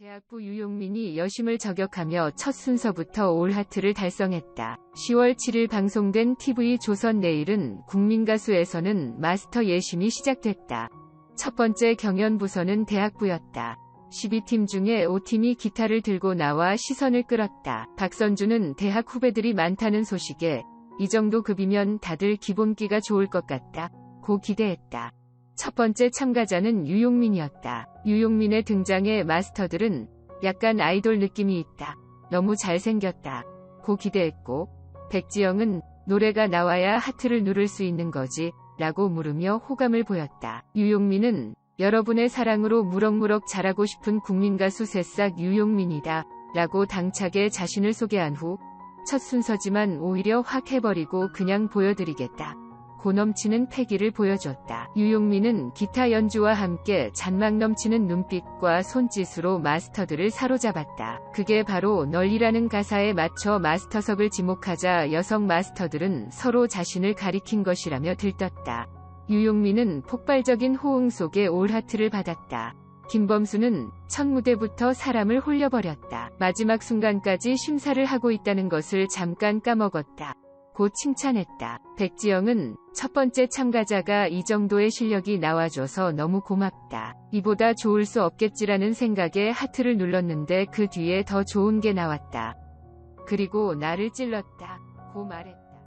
대학부 유용민이 여심을 저격하며 첫 순서부터 올 하트를 달성했다. 10월 7일 방송된 TV 조선 내일은 국민가수에서는 마스터 예심이 시작됐다. 첫 번째 경연 부서는 대학부였다. 12팀 중에 5팀이 기타를 들고 나와 시선을 끌었다. 박선주는 대학 후배들이 많다는 소식에 이 정도 급이면 다들 기본기가 좋을 것 같다. 고 기대했다. 첫 번째 참가자는 유용민이었다. 유용민의 등장에 마스터들은 약간 아이돌 느낌이 있다. 너무 잘생겼다. 고 기대했고 백지영은 노래가 나와야 하트를 누를 수 있는 거지 라고 물으며 호감을 보였다. 유용민은 여러분의 사랑으로 무럭무럭 자라고 싶은 국민가수 새싹 유용민이다 라고 당차게 자신을 소개한 후 첫 순서지만 오히려 확 해버리고 그냥 보여드리겠다. 고넘치는 패기를 보여줬다. 유용민은 기타 연주와 함께 잔망 넘치는 눈빛과 손짓으로 마스터들을 사로잡았다. 그게 바로 널리라는 가사에 맞춰 마스터석을 지목하자 여성 마스터들은 서로 자신을 가리킨 것이라며 들떴다. 유용민은 폭발적인 호응 속에 올하트를 받았다. 김범수는 첫 무대부터 사람을 홀려버렸다. 마지막 순간까지 심사를 하고 있다는 것을 잠깐 까먹었다. 곧 칭찬했다. 백지영은 첫 번째 참가자가 이 정도의 실력이 나와줘서 너무 고맙다. 이보다 좋을 수 없겠지라는 생각에 하트를 눌렀는데 그 뒤에 더 좋은 게 나왔다. 그리고 나를 찔렀다. 고 말했다.